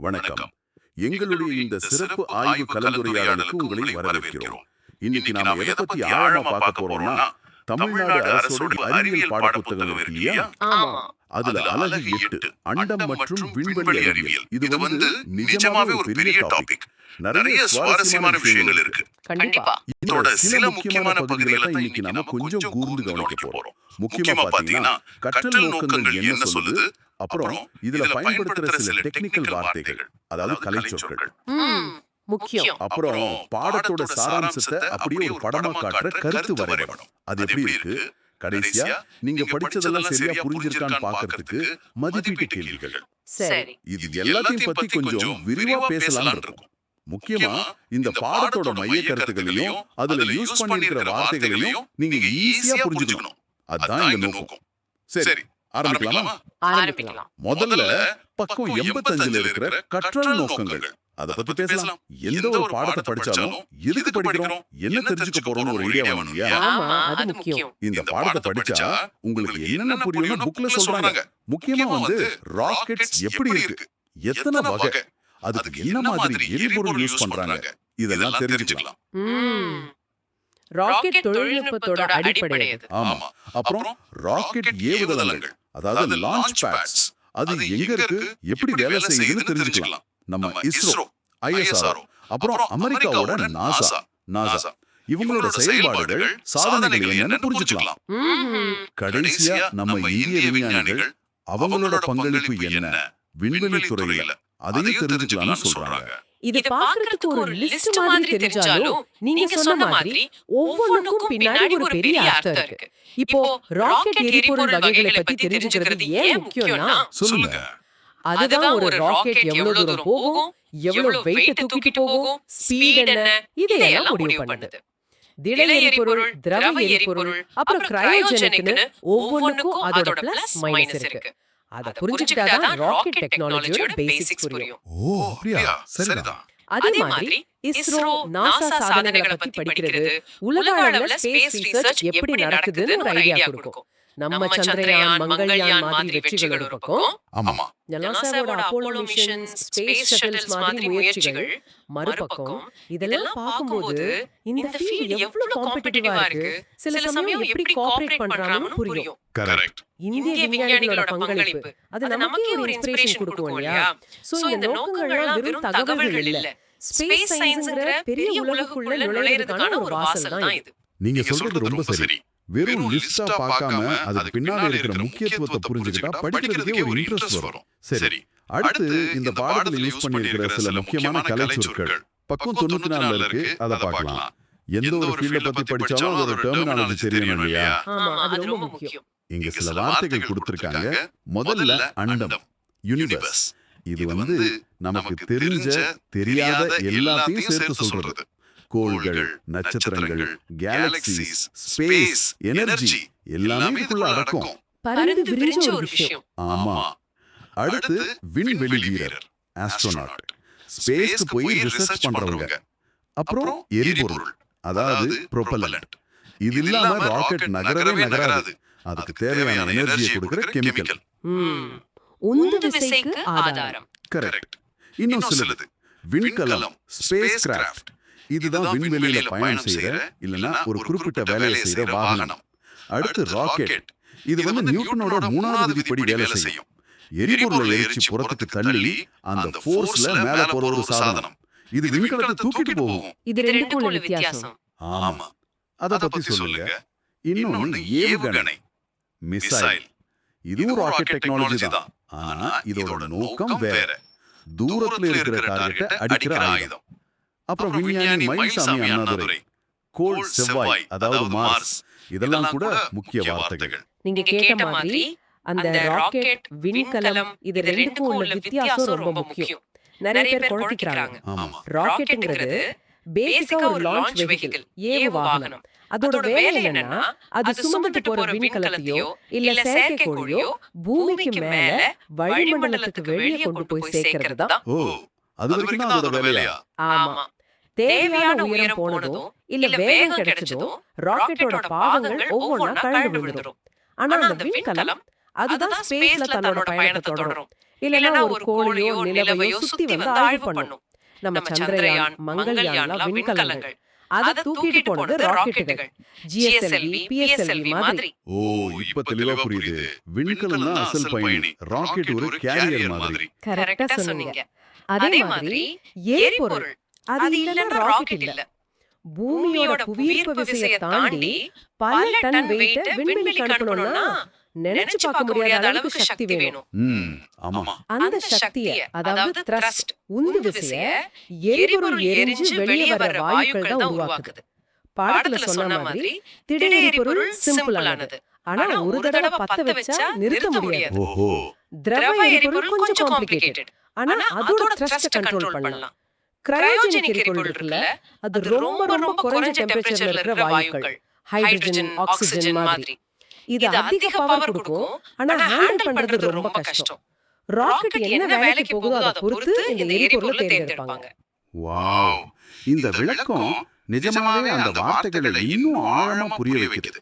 வணக்கம். எங்களுடைய இந்த சிறப்பு ஆய்வு கலந்துரையாடலுக்கு உங்களை வரவேற்கிறோம். இன்னைக்கு நாம எதை பத்தி ஆழமா பார்க்க போறோம்னா தமிழ்நாடு அரசோட அறிவியல் பாடப்புத்தகம் இருக்கு இல்லையா ஆமா. அதுல அலகு எட்டு அண்டம் மற்றும் விண்வெளி அறிவியல். இது வந்து நிஜமாவே ஒரு பெரிய டாபிக் நிறைய சுவாரஸ்யமான விஷயங்கள் இருக்கு. கண்டிப்பா. இதோட சில முக்கியமான பகுதிகளை இன்னைக்கு நாம கொஞ்சம் கூர்ந்து கவனிக்க போறோம். முக்கியமா பாத்தீங்கன்னா கற்றல் நோக்கங்கள் என்ன சொல்லுது? அப்புறம் இதுல பயன்படுத்துற சில டெக்னிக்கல் வார்த்தைகள். அதாவது கலைச்சொற்கள். ம். முக்கியம். அப்புறம் பாடத்தோட சாராம்சத்தை அப்படியே ஒரு படமா காட்டுற கருத்து வரைபடம். அது எப்படி இருக்கு? கடைசியா நீங்க படிச்சதெல்லாம் சரியா புரிஞ்சிருக்கான்னு பாக்குறதுக்கு மதிப்பீட்டு கேள்விகள். சரி. இது எல்லாத்தையும் பத்தி கொஞ்சம் விரிவா பேசலாம்னு இருக்கும். முக்கியமா இந்த பாடத்தோட மைய கருத்துகளையும் அதுல யூஸ் பண்ணிருக்கிற வார்த்தைகளையும் நீங்க ஈஸியா புரிஞ்சுக்கணும். அதுதான் இந்த நோக்கம். சரி. ஆரம்பிக்கலாமா? ஆரம்பிக்கலாம். முதல்ல பக்கம் எண்பத்தஞ்சுல இருக்கிற கற்றல் நோக்கங்கள். அத பத்தி பேசலாம். எந்த ஒரு பாடத்தை படிச்சாலும் எதுக்கு படிக்கிறோம்? என்ன தெரிஞ்சுக்க போறோம்னு ஒரு ஐடியா வேணும். இல்லையா ஆமா அது முக்கியம். இந்த பாடத்தை படிச்சா உங்களுக்கு என்னென்ன புரியும்னு புக்ல சொல்றாங்க. முக்கியமா வந்து ராக்கெட்ஸ் எப்படி இருக்கு? எத்தனை வகை? அதுக்கு என்ன மாதிரி எரிபொருள் யூஸ் பண்றாங்க? இதெல்லாம் தெரிஞ்சுக்கலாம். ம். ராக்கெட் தொழில்நுட்பத்தோட அடிப்படை ஆமா. அப்புறம் ராக்கெட் ஏவுதளங்கள். அதாவது லான்ச் பேட்ஸ் அது எங்க இருக்கு? எப்படி வேலை செய்யுதுன்னு தெரிஞ்சுக்கலாம். நம்ம இஸ்ரோ ஐஎஸ்ஆர்ஓ அப்புறம் அமெரிக்காவோட நாசா நாசா இவங்களோட செயல்பாடுகள் சாதனைகள் என்னன்னு புரிஞ்சுக்கலாம். கடைசியா நம்ம இந்திய விஞ்ஞானிகள் அவங்களோட பங்களிப்பு என்ன? விண்வெளி துறையில. அதையும் தெரிஞ்சுக்கலாம்னு சொல்றாங்க. இது பாக்குறதுக்கு ஒரு லிஸ்ட் மாதிரி தெரிஞ்சாலும் நீங்க சொன்ன மாதிரி ஒவ்வொன்றுக்கும் பின்னாடி ஒரு பெரிய அர்த்தம் இருக்கு. இப்போ ராக்கெட் எரிபொருள் வகைகளை பத்தி தெரிஞ்சுக்கிறது ஏன் முக்கியம்னா சொல்லுங்க. அதுதான் ஒரு ராக்கெட் எவ்வளவு தூரம் போகும் எவ்வளவு வெயிட் தூக்கிட்டு போகும் ஸ்பீட் என்ன இதையெல்லாம் முடிவு பண்ணுது. திட எரிபொருள் திரவ எரிபொருள் அப்புறம் கிரையோஜெனிக்னு ஒவ்வொன்றுக்கும் அதோட பிளஸ் மைனஸ் இருக்கு. அத புரிஞ்சுக்கிட்டாதான் ராக்கெட் டெக்னாலஜியோட பேசிக்ஸ் புரியும். ஓ அப்படியா? சரிதான். அதே மாதிரி இஸ்ரோ நாசா சாதனைகளை பத்தி படிக்கிறது. உலக அளவுல ஸ்பேஸ் ரிசர்ச் எப்படி நடக்குதுன்னு ஒரு ஐடியா கொடுக்கும். நம்ம சந்திரயான் மங்கள்யான் மாதிரி வெற்றிகள் ஒரு பக்கம். ஆமா. நாசாவோட அப்போலோ மிஷன்ஸ் ஸ்பேஸ் ஷட்டில்ஸ் மாதிரி முயற்சிகள் மறுபக்கம். இதெல்லாம் பார்க்கும்போது இந்த ஃபீல்ட் எவ்வளவு காம்படிட்டிவா இருக்கு? சில சமயம் எப்படி கோஆபரேட் பண்றாங்கன்னு புரியும். கரெக்ட் இந்திய விஞ்ஞானிகளோட பங்களிப்பு. அது நமக்கே ஒரு இன்ஸ்பிரேஷன் கொடுக்கும் இல்லையா? சோ இந்த நோக்கங்கள்லாம் வெறும் தகவல்கள் இல்ல. ஸ்பேஸ் சயின்ஸ்ங்கிற பெரிய உலகுக்குள்ள நுழையிறதுக்கான ஒரு வாசல் தான் இது. நீங்க சொல்றது ரொம்ப சரி. வெறும் லிஸ்டா பார்க்காம அதுக்கு பின்னாடி இருக்கிற முக்கியத்துவத்தை புரிஞ்சுக்கிட்டா படிக்கிறதுக்கே ஒரு இன்ட்ரெஸ்ட் வரும். சரி. அடுத்து இந்த பாடத்துல யூஸ் பண்ணியிருக்கிற சில முக்கியமான கலைச்சொற்கள். பக்கம் தொண்ணூத்தி நாலுல இருக்கு. அதை பார்க்கலாம். எந்த ஒரு ஃபீல்ட பத்தி படிச்சாலும் அதோட டெர்மினாலஜி தெரியணும் இல்லையா? ஆமா அது ரொம்ப முக்கியம். இங்க சில வார்த்தைகள் கொடுத்திருக்காங்க. முதல்ல அண்டம். யூனிவர்ஸ் இது வந்து நமக்கு தெரிஞ்ச தெரியாத எல்லாத்தையும் சேர்த்து சொல்றது. கோள்கள் நட்சத்திரங்கள் கேலக்சிஸ் ஸ்பேஸ் எனர்ஜி எல்லாமே இதுக்குள்ள அடக்கம். பறந்து விரிஞ்ச ஒரு விஷயம். ஆமா. அடுத்து விண்வெளி வீரர் ஆஸ்ட்ரோநாட் ஸ்பேஸ்க்கு போய் ரிசர்ச் பண்றவங்க. அப்புறம் எரிபொருள் அதாவது ப்ரொபல்லண்ட் இது இல்லாம ராக்கெட் நகரவே நகராது. அதுக்கு தேவையான எனர்ஜியை கொடுக்கிற கெமிக்கல் ம். உந்து விசைக்கு ஆதாரம். கரெக்ட் இன்னும் சிலது. விண்கலம் ஸ்பேஸ் கிராஃப்ட் இதுதான் விண்வெளியில பயணம் செய்யற இல்லனா ஒரு குறிப்பிட்ட வேலையை செய்யற வாகனம். அடுத்து ராக்கெட். இது வந்து நியூட்டனோட மூணாவது விதிப்படி வேலை செய்யும். எரிபொருளை எரிச்சு புறத்துக்கு தள்ளி அந்த ஃபோர்ஸ்ல மேல போற ஒரு சாதனம். இது விண்கலத்தை தூக்கிட்டு போகும். இது ரெண்டுக்கும் உள்ள வித்தியாசம். ஆமா. அத பத்தி சொல்லுங்க. இன்னொன்னு ஏவுகணை. மிசைல். இதுவும் ராக்கெட் டெக்னாலஜி தான். ஆனா இதோட நோக்கம் வேற. தூரத்துல இருக்கிற டார்கெட்டை அடிக்கிற ஆயுதம். அப்புறம் விஞ்ஞானி மயில்சாமி அண்ணாதுரை. கோள் செவ்வாய் அதாவது மார்ஸ். இதெல்லாம் கூட முக்கிய வார்த்தைகள். நீங்க கேட்ட மாதிரி அந்த ராக்கெட் விண்கலம் இது ரெண்டுக்கும் உள்ள வித்தியாசம் ரொம்ப முக்கியம். நிறைய பேர் குழப்பிக்கிறாங்க ஆமா. ராக்கெட்டுங்கிறது பேசிக்கா ஒரு லான்ச் வெஹிக்கிள் ஏவு வாகனம். அதோட வேலை என்னன்னா அது சுமந்துட்டு போற விண்கலத்தையோ இல்ல செயற்கைக்கோளையோ பூமிக்கு மேல வளிமண்டலத்துக்கு வெளியே கொண்டு போய் சேர்க்கிறது தான். ஓ அது வரைக்கும் அதோட வேலையா? ஆமா தேவையான உயரம் போனதும் இல்ல வேகம் கிடைச்சதும் ராக்கெட்டோட பாகங்கள் ஒவ்வொன்றா கழண்டு விழுந்துரும் ஆனா அந்த விண்கலம் அதுதான் ஸ்பேஸ்ல தன்னோட பயணத்தை தொடரும். இல்லனா ஒரு கோளையோ நிலவையோ சுத்தி வந்து ஆய்வு பண்ணும். நம்ம சந்திரயான் மங்கள்யான்லாம் விண்கலங்கள். அத தூக்கிட்டு போனது ராக்கெட்டுகள் ஜிஎஸ்எல்வி பிஎஸ்எல்வி மாதிரி. ஓ இப்ப தெளிவா புரியுது. விண்கலம் தான் அசல் பயணி. ராக்கெட் ஒரு கேரியர் மாதிரி. கரெக்டா சொன்னீங்க. அதே மாதிரி எரிபொருள் அது இல்லன்னா ராக்கெட் இல்ல. பூமியோட புவியீர்ப்பு விசையை தாண்டி பல டன் வெயிட்ட விண்வெளிக்கு அனுப்பணும்னா நினைச்சு பார்க்க முடியாத அளவுக்கு சக்தி வேணும். அந்த சக்திய அதாவது த்ரஸ்ட் உந்து விசைய எரிபொருள் எரிஞ்சு வெளியே வர வாயுக்கள் தான் உருவாக்குது. பாடத்துல சொன்ன மாதிரி திட எரிபொருள் சிம்பிளானது. ஆனா ஒரு தடவை பத்த வச்சா நிறுத்த முடியாது. ஓஹோ. திரவ எரிபொருள் கொஞ்சம் காம்ப்ளிகேட்டட் ஆனா அதோட த்ரஸ்ட் கண்ட்ரோல் பண்ணலாம். கிரையோஜெனிக் எரிபொருள் இருக்குல்ல அது ரொம்ப ரொம்ப குறைஞ்ச டெம்பரேச்சர்ல இருக்கிற வாயுக்கள். ஹைட்ரஜன் ஆக்ஸிஜன் மாதிரி. இது அதிக பவர் கொடுக்கும். ஆனா ஹேண்டில் பண்றது ரொம்ப கஷ்டம். ராக்கெட் என்ன வேலைக்கு போகுதோ அதை பொறுத்து இந்த எரிபொருளை தேர்ந்தெடுப்பாங்க. வாவ்! இந்த விளக்கம் நிஜமாவே அந்த வார்த்தைகளை இன்னும் ஆழமா புரிய வைக்குது.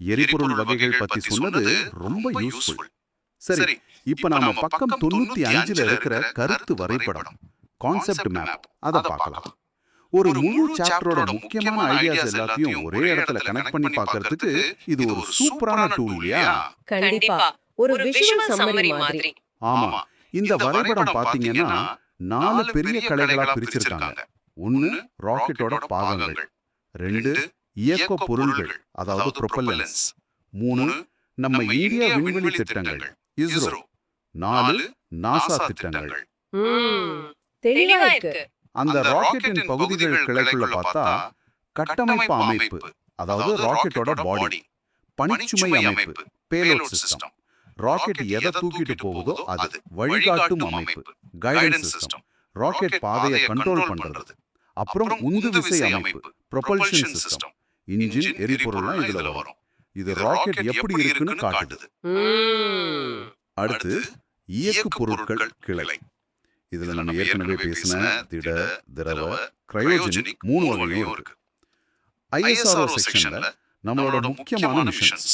எரிபொருள் வகைகள் பத்தி சொன்னது ரொம்ப யூஸ்ஃபுல் சரி இப்ப நாம பக்கம் தொண்ணூத்தி அஞ்சுல இருக்கிற கருத்து வரைபடம். Concept map. அத பார்க்கலாம் ஒரு முழு சாப்டரோட முக்கியமான ஐடியாஸ் எல்லாத்தையும் ஒரே இடத்துல கனெக்ட் பண்ணி பார்க்கிறதுக்கு இது ஒரு சூப்பரான டூல் இல்லையா? கண்டிப்பா. ஒரு விஷுவல் சம்மரி மாதிரி. ஆமா. இந்த வரைபடம் பாத்தீங்கன்னா நாலு பெரிய கலைகளா பிரிச்சிருக்காங்க. ஒன்னு ராக்கெட்டோட பாகங்கள். ரெண்டு இயக்க பொருள்கள். அதாவது ப்ரொபல்லன்ஸ் மூணு நம்ம இந்திய விண்வெளி திட்டங்கள். இஸ்ரோ. நாலு நாசா திட்டங்கள். தெளிவா இருக்கு. அந்த ராக்கெட்டின் பகுதிகள் கிளைக்குள்ள பார்த்தா கட்டமைப்பு அமைப்பு அதாவது ராக்கெட்டோட பாடி பணிச்சுமை அமைப்பு பேலோட் சிஸ்டம் ராக்கெட் எதை தூக்கிட்டு போகுதோ அது வழிகாட்டும் அமைப்பு கைடன்ஸ் சிஸ்டம் ராக்கெட் பாதையை கண்ட்ரோல் பண்றது. அப்புறம் உந்து விசை அமைப்பு ப்ரொபல்ஷன் சிஸ்டம் இன்ஜின் எரிபொருள்லாம் இதுல வரும். இது ராக்கெட் எப்படி இருக்குன்னு காட்டுது. அடுத்து இயக்கு பொருட்கள் கிளை. இதுல நம்ம ஏற்கனவே பேசின திட திரவ கிரையோஜெனிக் மூணு வகையும் இருக்கு. ஐஎஸ்ஆர்ஓ செக்ஷன்ல நம்மளோட முக்கியமான missions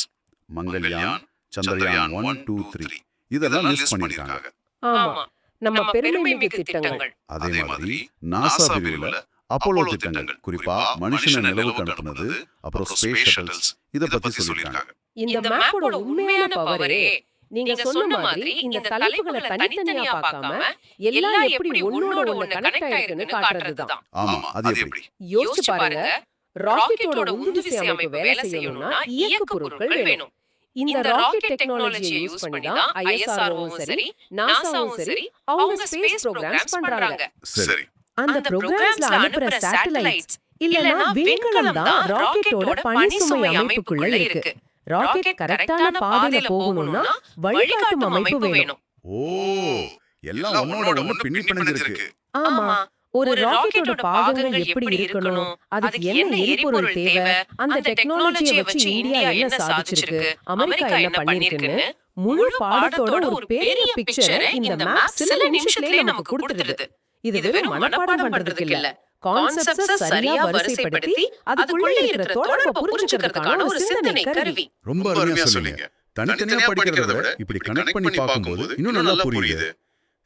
Mangalyaan Chandrayaan one two three இதெல்லாம் லிஸ்ட் பண்ணிருக்காங்க ஆமா. நம்ம பெருமை மிகு திட்டங்கள். அதே மாதிரி நாசா பிரிவுல அப்போலோ திட்டங்கள் குறிப்பா மனுஷனை நிலவுக்கு அனுப்புனது அப்புறம் ஸ்பேஸ் ஷட்டல்ஸ் இத பத்தி சொல்லியிருக்காங்க. இந்த மேப்போட உண்மையான பவரே நீங்க சொன்ன மாதிரி இந்த தலைப்புகளை தனித்தனியா பார்க்காம எல்லாம் எப்படி ஒண்ணோட ஒண்ணு கனெக்ட் ஆயிருக்குன்னு காட்டுறதுதான் ஆமா அது எப்படி? யோசிச்சு பாருங்க. ராக்கெட்டோட உந்துவிசை அமைப்பு வேலை செய்யணும்னா இயக்க பொருட்கள் வேணும். இந்த ராக்கெட் டெக்னாலஜியை யூஸ் பண்ணி தான் ஐஎஸ்ஆர்ஓவும் சரி நாசாவும் சரி அவங்க ஸ்பேஸ் ப்ரோக்ராம்ஸ் பண்றாங்க. சரி. அந்த ப்ரோக்ராம்ஸ்ல அனுப்புற சேட்டலைட்ஸ் இல்லனா விண்கலம் தான் ராக்கெட்டோட பணிசுமை அமைப்புக்குள்ள இருக்கு. ராக்கெட் கரெக்டான பாதையில போகணும்னா வழிகாட்டும் அமைப்பு வேணும். ஓ எல்லாம் ஒன்னோட ஒண்ணு பின்னி பிணைஞ்சிருக்கு. ஆமா ஒரு ராக்கெட்டோட பாகங்கள் எப்படி இருக்கணும்? அதுக்கு என்ன எரிபொருள் தேவை? அந்த டெக்னாலஜியை வச்சு இந்தியா என்ன சாதிச்சிருக்கு? அமெரிக்கா என்ன பண்ணிருக்குன்னு முழு பாடத்தோட ஒரு பெரிய பிக்சரை இந்த மேப் சில நிமிஷத்துலயே நமக்கு கொடுத்துடுது இது வெறும் மனப்பாடம் பண்றதுக்கு இல்ல. கான்செப்ட்ஸ சரியா வரிசைப்படுத்தி அதுக்குள்ள இருக்கிற தொடர்பை புரிஞ்சுக்கிறதுக்கான ஒரு சிந்தனை கருவி. ரொம்ப அருமையா சொன்னீங்க. தனித்தனியா படிக்கிறத விட இப்படி கனெக்ட் பண்ணி பார்க்கும்போது இன்னும் நல்லா புரியுது.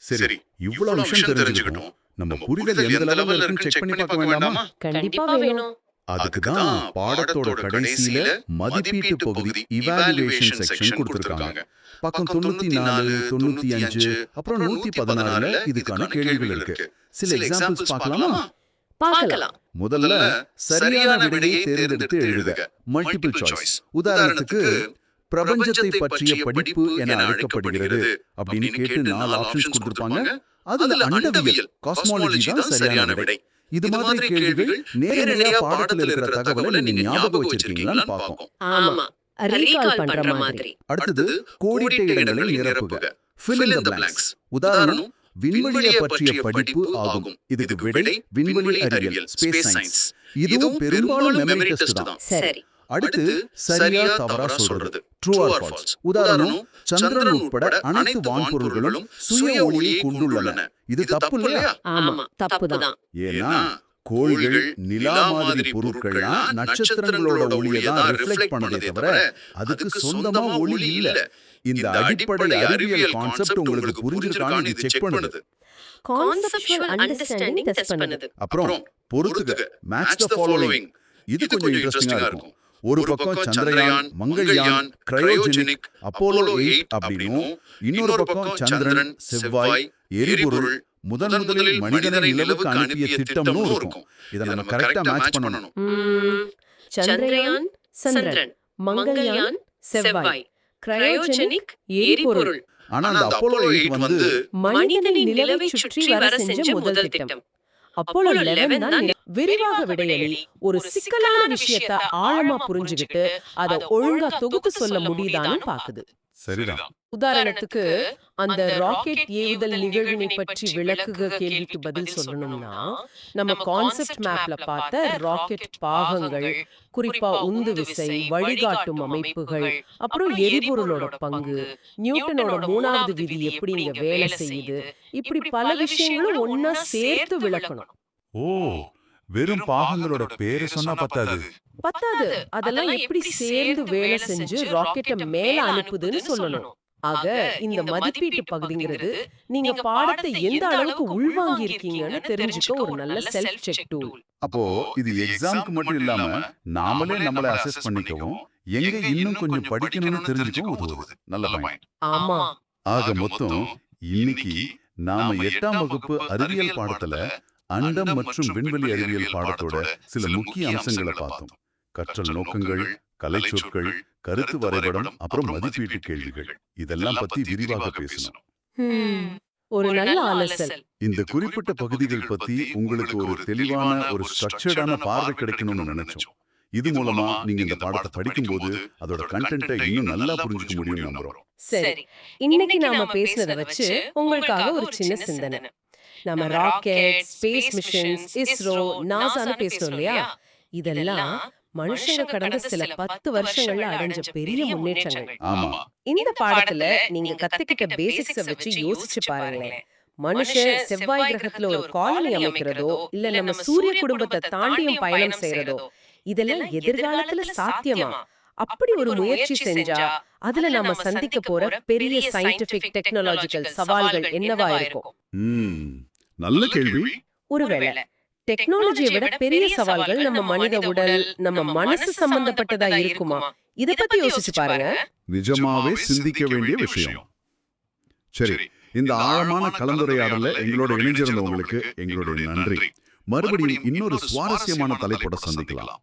சரி இவ்வளவு விஷயம் தெரிஞ்சுக்கணும். நம்ம புரிதல் எந்த லெவல்ல இருக்குன்னு செக் பண்ணி பார்க்க வேண்டாமா? கண்டிப்பா வேணும். அதுக்கு தான் பாடத்தோட கடைசியில மதிப்பீட்டு பகுதி இவாலுவேஷன் செக்ஷன் கொடுத்திருக்காங்க. பக்கம் தொண்ணூத்தி நாலு தொண்ணூத்தி அஞ்சு அப்புறம் நூத்தி பதினாறுல இதுக்கான கேள்விகள் இருக்கு. சில எக்ஸாம்பிள்ஸ் பார்க்கலாமா பார்க்கலாம். முதல்ல சரியான விடையை தேர்ந்தெடுத்து எழுதுக. மல்டிபிள் சாய்ஸ் உதாரணத்துக்கு பிரபஞ்சத்தை பற்றிய படிப்பு என அழைக்கப்படுகிறது. அப்படின்னு கேட்டு நாலு ஆப்ஷன்ஸ் கொடுத்திருப்பாங்க. அதுல அண்டவியல் காஸ்மாலஜி தான் சரியான விடை. இது மாதிரி கேள்விகள் நேரடியா பாடத்துல இருக்கிற தகவலை நீங்க ஞாபகம் வச்சிருக்கீங்களான்னு பார்ப்போம். ஆமா. ரீகால் பண்ற மாதிரி. அடுத்தது கோடிட்ட இடங்களை நிரப்புக. fill in the blanks. உதாரணம் விண்வெளியை பற்றிய படிப்பு ஆகும். இதுக்கு விடை விண்வெளி அறிவியல் ஸ்பேஸ் சயின்ஸ் இதுவும் பெரும்பாலும் மெமரி டெஸ்ட் தான். சரி. அடுத்து சரியா தவறா சொல்றது. ட்ரூ ஆர் ஃபால்ஸ் உதாரணம் சந்திரன் உட்பட அனைத்து வான்பொருள்களும் சுய ஒளியை கொண்டுள்ளன. இது தப்பு இல்லையா? ஆமா தப்புதான் ஏன்னா கோள்கள் நிலா மாதிரி பொருட்கள்லாம் நட்சத்திரங்களோட ஒளியை தான் ரிஃப்ளெக்ட் பண்ணதே தவிர அதுக்கு சொந்தமா ஒளி இல்ல. இந்த அடிப்படை அறிவியல் கான்செப்ட் உங்களுக்கு புரிஞ்சிருக்கான்னு இது செக் பண்ணுது. கான்செப்சுவல் அண்டர்ஸ்டாண்டிங் டெஸ்ட் பண்ணுது. அப்புறம் பொறுத்துக்க மேட்ச் த ஃபாலோவிங் இது கொஞ்சம் இன்ட்ரெஸ்டிங்கா இருக்கும். ஒரு பக்கம் Chandrayaan Mangalyaan cryogenic Apollo eight அப்படின்னும் இன்னொரு பக்கம் சந்திரன் செவ்வாய் எரிபொருள் முதன் முதலில் மனிதனை நிலவுக்கு அனுப்பிய திட்டம்னு இருக்கும். இதை நம்ம கரெக்டா மேட்ச் பண்ணணும். ம், சந்திரயான் சந்திரன். மங்கள்யான் செவ்வாய். கிரையோஜெனிக் எரிபொருள். ஆனா அந்த அப்போலோ எயிட் வந்து மனிதனின் நிலவை சுற்றி வர செஞ்ச முதல் திட்டம். அப்போலோ 11 தான் விரிவாக விடையளி ஒரு சிக்கலான விஷயத்த ஆழமா புரிஞ்சுகிட்டு அத ஒழுங்கா தொகுத்து சொல்ல முடியுதான்னு பாக்குது சரிதான். உதாரணத்துக்கு அந்த ராக்கெட் ஏவுதல் நிகழ்வினை பற்றி விளக்குக கேள்விக்கு பதில் சொல்லணும்னா நம்ம கான்செப்ட் மேப்ல பார்த்த ராக்கெட் பாகங்கள் குறிப்பா உந்து விசை வழிகாட்டும் அமைப்புகள் அப்புறம் எரிபொருளோட பங்கு நியூட்டனோட மூணாவது விதி எப்படி இங்க வேலை செய்யுது? இப்படி பல விஷயங்களும் ஒன்னா சேர்த்து விளக்கணும். ஓ வெறும் பாகங்களோட பேரு சொன்னா பத்தாது. பத்தாது. அதெல்லாம் எப்படி சேர்ந்து வேலை செஞ்சு ராக்கெட்டை மேல அனுப்புதுன்னு சொல்லணும். ஆக இந்த மதிப்பீட்டு பகுதிங்கிறது நீங்க பாடத்தை எந்த அளவுக்கு உள்வாங்கி இருக்கீங்கன்னு தெரிஞ்சுக்க ஒரு நல்ல செல்ஃப் செக் டூல் அப்போ இது எக்ஸாம்க்கு மட்டும் இல்லாம நாமளே நம்மளை அசஸ் பண்ணிக்கவும். எங்க இன்னும் கொஞ்சம் படிக்கணும்னு தெரிஞ்சுக்கவும் உதவுது? நல்ல பாயிண்ட் ஆமா. ஆக மொத்தம் இன்னைக்கு நாம எட்டாம் வகுப்பு அறிவியல் பாடத்துல அண்டம் மற்றும் விண்வெளி அறிவியல் பாடத்தோட சில முக்கிய அம்சங்களை பார்த்தோம். கற்றல் நோக்கங்கள் கலைச்சொற்கள் கருத்து வரைபடம் அப்புறம் மதிப்பீட்டு கேள்விகள். இதெல்லாம் பத்தி விரிவாக பேசணும். ஒரு நல்ல ஆலோசல் இந்த குறிப்பிட்ட பகுதிகள் பத்தி உங்களுக்கு ஒரு தெளிவான ஒரு ஸ்ட்ரக்சர்டான பார்வை கிடைக்கணும்னு நினைச்சோம். இது மூலமா நீங்க இந்த பாடத்தை படிக்கும்போது அதோட கண்டென்ட்டை இன்னும் நல்லா புரிஞ்சுக்க முடியும்னு நம்புறோம். சரி. இன்னைக்கு நாம பேசினதை வச்சு உங்களுக்காக ஒரு சின்ன சிந்தனை நம்ம ராக்கெட் ஸ்பேஸ் மிஷன்ஸ் இஸ்ரோ நாசான்னு பேசணும் இல்லையா? இதெல்லாம் மனுஷங்க கடந்த சில பத்து வருஷங்கள்ல அடைஞ்ச பெரிய முன்னேற்றங்கள். இந்த பாடத்துல நீங்க கத்துக்கிட்ட பேசிக்ஸ வச்சு யோசிச்சு பாருங்களேன். மனுஷன் செவ்வாய் கிரகத்துல ஒரு காலனி அமைக்கிறதோ இல்ல நம்ம சூரிய குடும்பத்தை தாண்டியும் பயணம் செய்யறதோ இதெல்லாம் எதிர்காலத்துல சாத்தியமா? அப்படி ஒரு முயற்சி செஞ்சா அதுல நாம சந்திக்க போற பெரிய சயின்டிபிக் டெக்னாலஜிக்கல் சவால்கள் என்னவா இருக்கும்? நல்ல கேள்வி. ஒருவேளை டெக்னாலஜியை விட பெரிய சவால்கள் நம்ம மனித உடல் நம்ம மனசு சம்பந்தப்பட்டதா இருக்குமா? இத பத்தி யோசிச்சு பாருங்க. நிஜமாவே சிந்திக்க வேண்டிய விஷயம். சரி இந்த ஆழமான கலந்துரையாடல எங்களோட இணைஞ்சிருந்த உங்களுக்கு எங்களுடைய நன்றி. மறுபடியும் இன்னொரு சுவாரஸ்யமான தலைப்போட சந்திக்கலாம்.